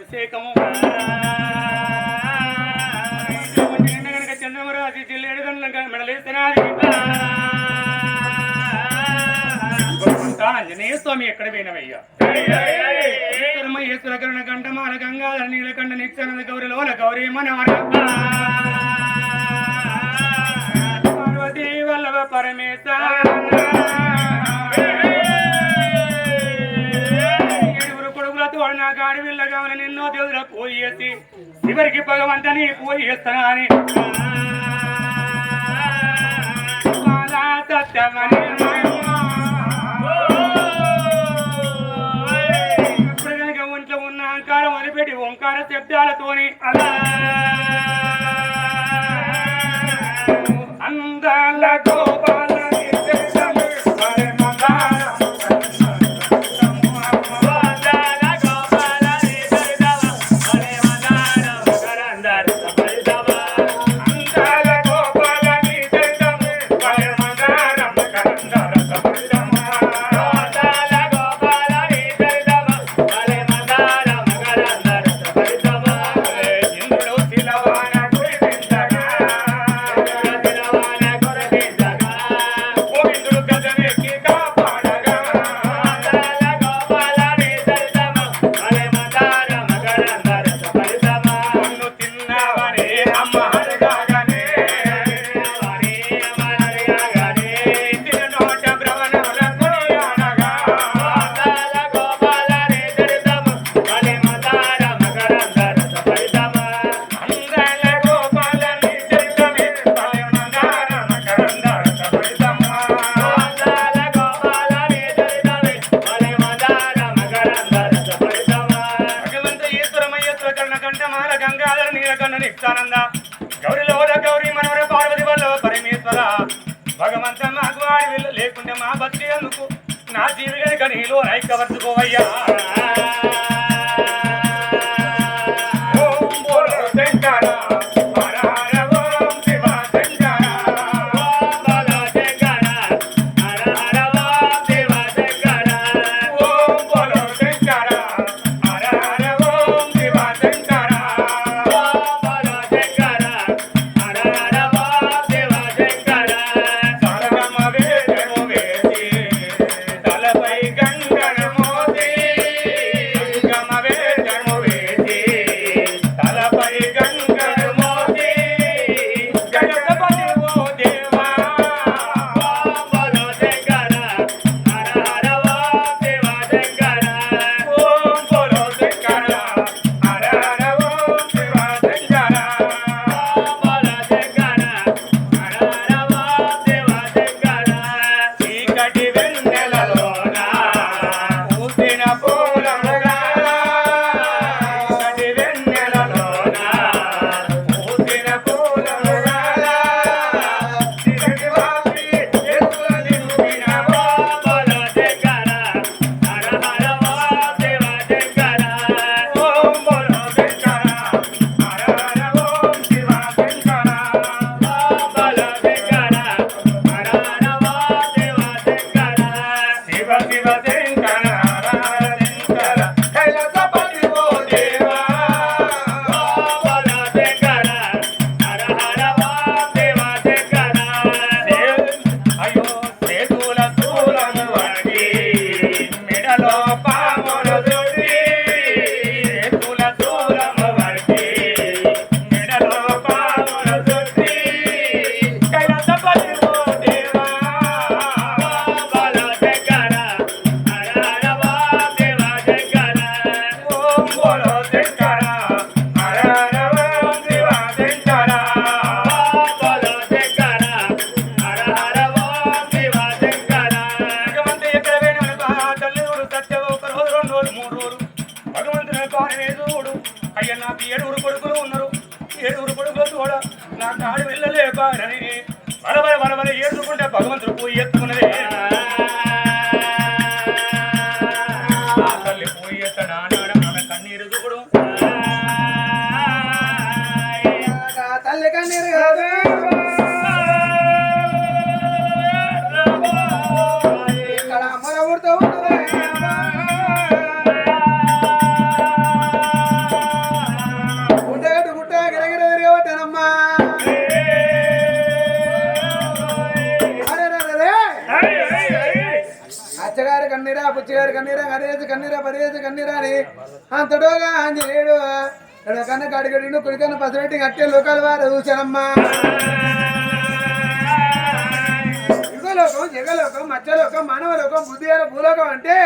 అభిషేకము. నిన్నగనక చంద్రమరాశి జిల్లేడు ఆంజనేయ స్వామి ఎక్కడ పోయినవయ్యా? ఈశ్వర కరుణ గంగాధర నీలకంఠ నిత్యానంద గౌరి లోల గౌరీ మనవర. పరమేశ్వర. దేవుడిరా పోయి చేసి చివరికి భగవంతుని పోయి చేస్తానా అని ఇప్పుడు కనుక ఒంట్లో ఉన్న అహంకారం అనిపెట్టి ఓంకార శబ్దాలతోని. అలా para we at the కన్నీరా పుచ్చిగారు కన్నీరా గరేసి కన్నీరా పరేసి కన్నీరా అని అంతడోగా ఆంజనేయుడు కన్న కడిగడిను కుడికన్న పసిరెట్టి కట్టే లోకాల వారు చూశానమ్మా యుగలోకం జగలోకం మత్స్యలోకం మానవలోకం బుద్ధిగాల భూలోకం అంటే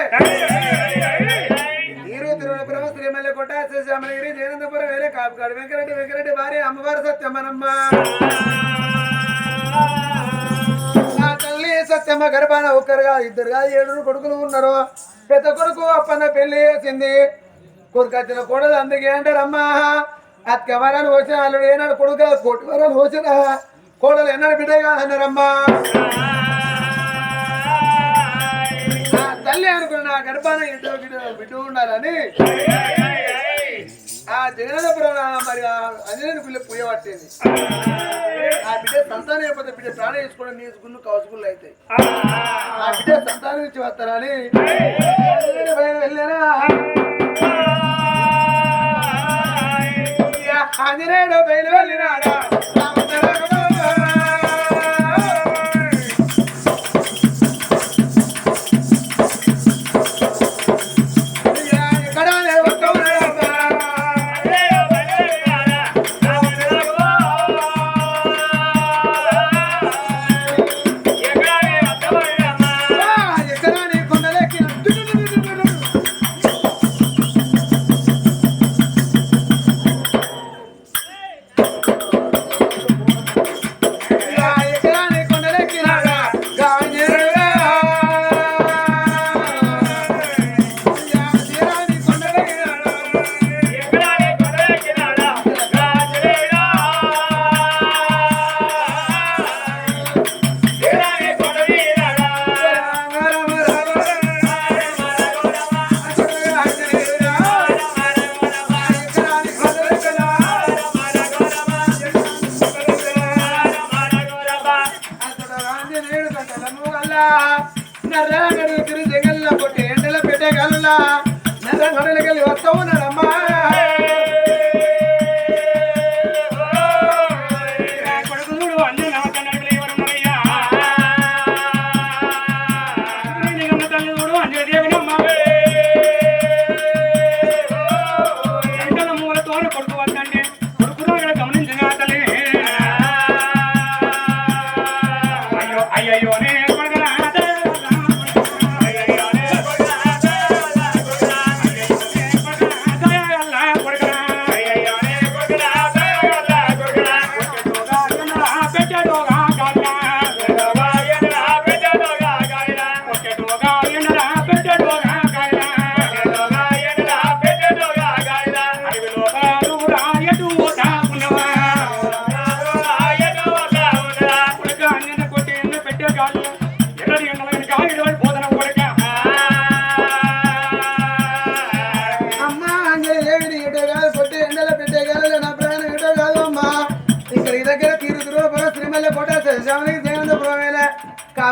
నీరు తిరువనపురం శ్రీమల్లి కొట్ట శ్రీశామలగిరి జయనంతపురం వేరే కాపుకాడు వెంకరెడ్డి వెంకరెడ్డి భార్య అమ్మవారు సత్యమ్మనమ్మ సత్యమ్మ గర్భాన ఒక్కరుగా ఇద్దరుగా ఏడుగురు కొడుకులు ఉన్నారు. పెద్ద కొడుకు అప్పన్న పెళ్ళి చేసింది. కొడుకు వచ్చిన కొడలు అందుకే అంటారమ్మా అత్క వరాలు వచ్చిన అల్లుడు ఏనాడు కొడుకు కొట్టు వరాలు వచ్చిన కోడలు ఎన్నడు బిడ్డ అన్నారమ్మా. తల్లి అనుకున్న గడపాన గర్భాన ఇద్దరు బిడ్డ బిడ్డ ఉండాలని ఆ జగన్నాథపురం మరి ఆ అంజనేయుని పిల్ల పూయ ఆ బిడ్డ సంతానం అయిపోతే బిడ్డ ప్రాణం వేసుకోవడం నీ గుళ్ళు కౌసుగుళ్ళు అవుతాయి ఆ బిడ్డ సంతానం నుంచి వస్తారని వెళ్ళారా? ఆంజనేయుడు బయలు వెళ్ళినాడా? గడులకెళ్ళి వస్తా ఉన్నాడమ్మా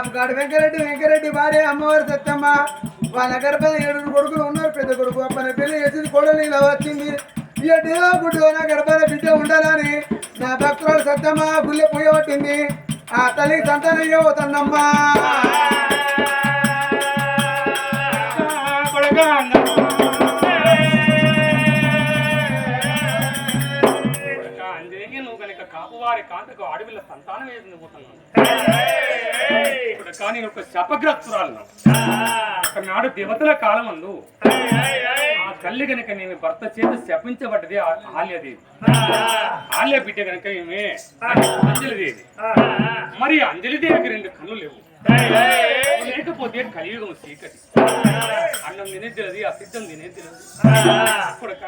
కాపుకాడు వెంకరెడ్డి వెంకరెడ్డి భార్య అమ్మవారి సత్యమ్మ. వాళ్ళ గర్భం ఏడుగురు కొడుకులు ఉన్నారు పెద్ద కొడుకు అప్పని పెళ్ళి చేసింది కోడలు ఇలా వచ్చింది ఎటుగా గుడ్డు నా గడపద బిడ్డ ఉండాలని నా భక్తురాలు సత్యమ్మ గుళ్ళె పోయబట్టింది ఆ తల్లి సంతానం ఇవ్వబోతుందమ్మా కాంతకు అడవిలో సంతానం ఇప్పుడు కానీ ఒక శపగ్రస్తురాలను ఒకనాడు దేవతల కాలమందు ఆ తల్లి కనుక నేను భర్త చేత శపించబడ్డది ఆల్యదేవి ఆల్య బిడ్డ కనుక ఈమె అంజలిదేవి. మరి అంజలిదేవికి రెండు కళ్ళు లేవు. లేకపోతే కలియుగం చీకటి. అన్నం తినేది తెలియదు ఆ తినేది. తెలియదు కొడుక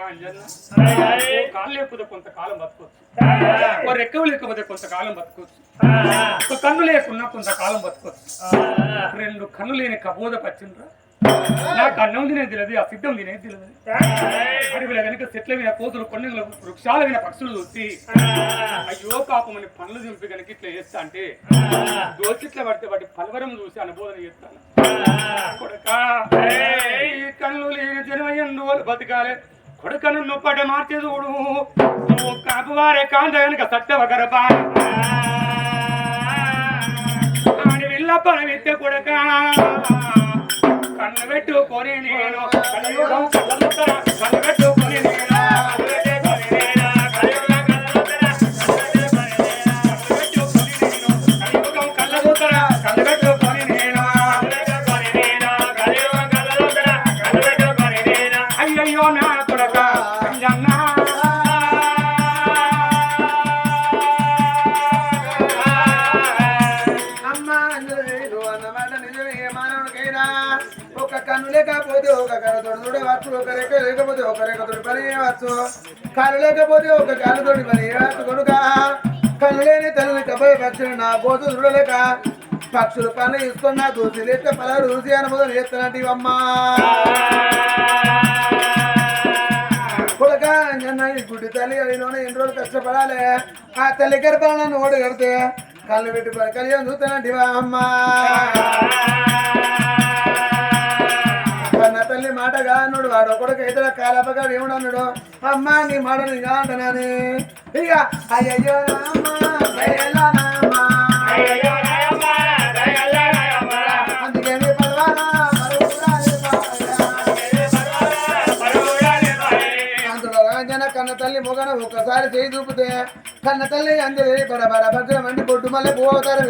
కాళ్ళు లేకపోతే కొంతకాలం బతకొచ్చు. ఓ రెక్కలు లేకపోతే కొంతకాలం బతకొచ్చు. ఒక కన్ను లేకున్నా కొంతకాలం బతకొచ్చు. రెండు కన్ను లేని కబోద పచ్చిండ్రా. నాకు అన్నం తినేది తెలియదు ఆ సిద్ధం తినేది తెలియదు. అడవిలో చెట్ల మీద కోతులు కొన్ని వృక్షాల మీద పక్షులు చూసి అయ్యో పాపం అని పనులు దింపి కనుక ఇట్లా చేస్తా అంటే దోచిట్ల పడితే వాటి పలవరం చూసి అనుబోధన చేస్తాను. కొడకా కళ్ళు లేని జనమయ్యందు వాళ్ళు బతకాలే. కొడుకను నొప్పట మార్చి చూడు. నువ్వు కాపువారే కాంత కనుక సత్యవ గరప ఆడి విల్ల పరవిత్య కొడక. కన్ను పెట్టుకొని నేను కలియుగం కళ్ళముద్దర, కన్ను పెట్టుకొని నేను కన్ను లేకపోతే ఒక రేఖతోటి పని చేయవచ్చు. కాలు లేకపోతే ఒక కాలుతోటి పని చేయవచ్చు. కొడుక కళ్ళు లేని తల్లిని కబోయే పక్షులు నా పోతు చూడలేక పక్షులు పనులు ఇస్తున్నా దూసి లేస్తే పలారు రుచి అనుభవం చేస్తున్నట్టు అమ్మా కొడుక గుడ్డి తల్లి అడిగినోనే ఎన్ని రోజులు కష్టపడాలి? ఆ తల్లి గర్భాలను ఓడి కడితే కళ్ళు పెట్టి కలియాలు చూస్తానంటివా అమ్మా కన్న తల్లి మాట కానుడు వాడు ఒకడు ఇతర కాలపగా ఏముడన్నాడు అమ్మ నీ మాట నీ కాంటనని ఇక అయ్యో తల్లి మొగన ఒక్కసారి చేయి చూపితే కన్న తల్లి అందరి బరబర భద్రం అండి బొడ్డు మళ్ళీ పోతారు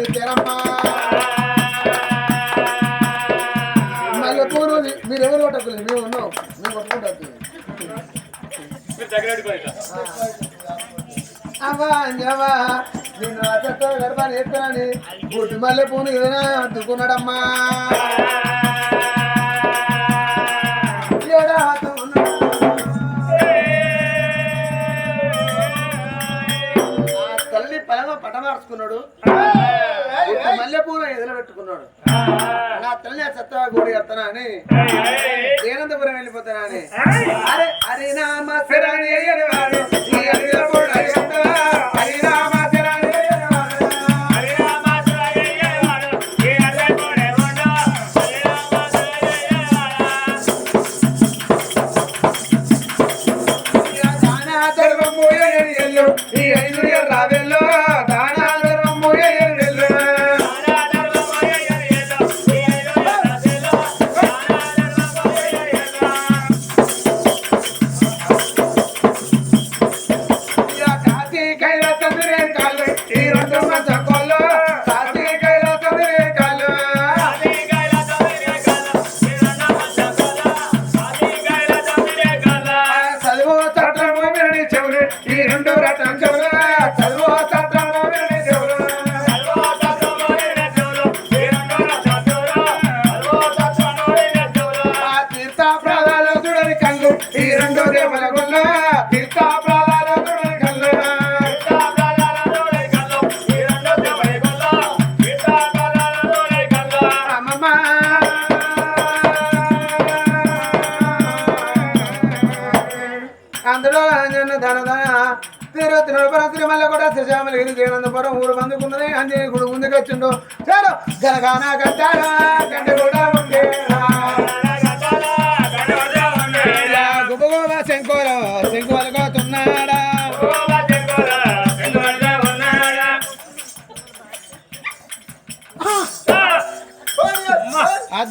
మీరు ఎవరు కొట్టకులు మేము ఉన్నాం. మేము కొట్టుకుంటారు మీరు దగ్గర పెట్టుకోండి అవ్వా అంజవా నిన్ను అసలు గర్భాన్ని ఎత్తానని మళ్ళీ పూను ఏదైనా అద్దుకున్నాడమ్మా. ఏడా తల్లి పరమ పటమార్చుకున్నాడు. మల్లె పూల ఎదురు పెట్టుకున్నాడు. నా తల్లి సత్తా గోడి కడతానా అని? దేనంతపురం వెళ్ళిపోతానా అని? అరే హరినామ శరణి అయ్యవాడు అందులో అంజన్న ధన ధన. తిరుపతి నడపరాత్రి తిరుమల కూడా శ్రీశామలి గిరి జయనందపురం ఊరు మందుకున్నది అంజనీ గుడి ముందుకు వచ్చిండు చాలు గనగానా కట్టారా గంట కూడా ఉండేనా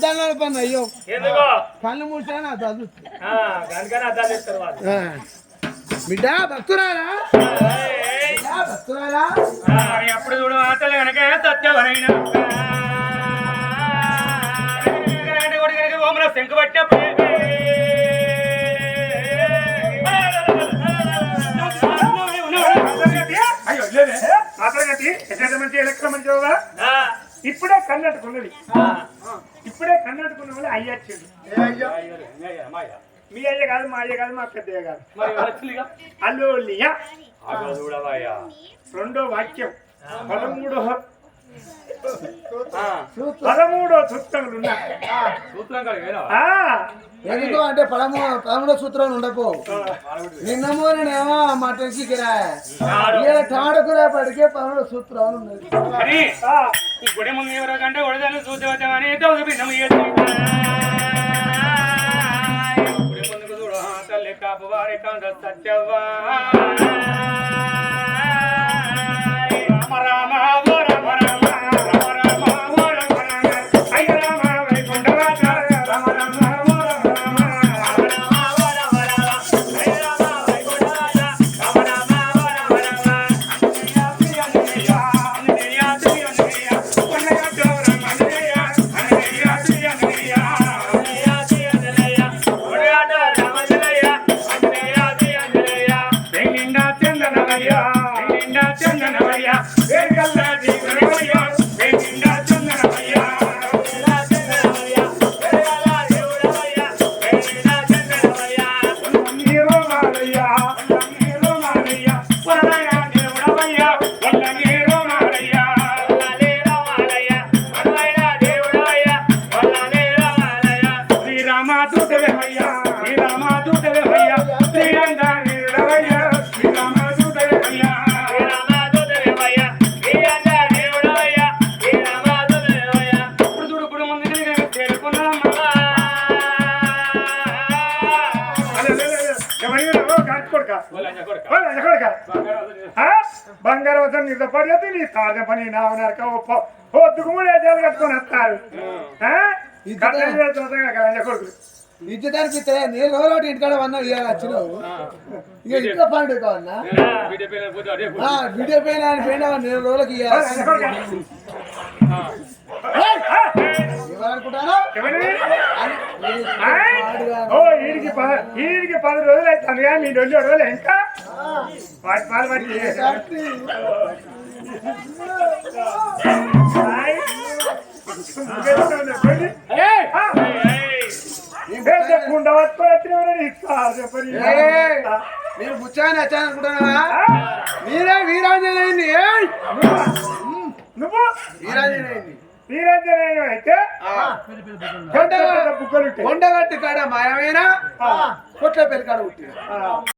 అద్దాల పని అయ్యో. కళ్ళు మూసాను అద్దాలు బిడ్డ భక్తురాలా? మరి అప్పుడు చూడు ఆటలు కనుక సత్యవరైన. శంకు పట్టినప్పుడు అయ్యో లేదే మాత్రం కట్టి ఎట్లా మంచి ఎలక్ట్ర మంచి ఆ, ఇప్పుడే కన్నట్టుకున్నది ఇప్పుడే కన్నట్టుకున్న వాళ్ళు అయ్యొచ్చిండు మీ అయ్య కాదు మా అయ్య కాదు మా పెద్దయ్య కాదు. మరి వచ్చిందిగా అల్లు లియా అగో చూడవయ్యా రెండో వాక్యం. పదమూడో ఆ, పదమూడో సూత్రములు ఉన్నాయి. ఎందుకు అంటే పదమూ పదమూడో సూత్రాలు ఉండపో నిన్నమో నేనేమో మటన్ చికెన్ ఇక టాడకు రేపటికే పదమూడో సూత్రాలు ఈ గుడి ముందు ఎవరో కంటే. గుడి ముందుకు చూడు తల్లి కాపు వారి కంద సత్యవ్వా రామ రామ Maria. బంగారం వద్ద నిద్ర పడితే నీ తాజా పని నా నరక పొద్దుకు మూడే చేలు కట్టుకొని వస్తారు ఆ? కొడుకులు ఇద్దరికి నేను రోజు ఇంటికాడ వన్నా ఇవాళ వచ్చినావు ఇక ఇంట్లో పండుగ కావన్నా వీడియో పైన నేను రోజులకి ఈడికి పది రోజులు అవుతుంది కానీ మీ డొల్లి రోజులు ఇంకా వాటి పాలు పట్టి నేను బుచ్చాన్ని వచ్చాను అనుకుంటున్నావా మీరే వీరాంజనేయుని! నువ్వు వీరాంజనేయుని వీరంజనేయుడు అయితే కొండగట్టి కాడ మాయమైన కొట్ల పెరికాడ పుట్టిన.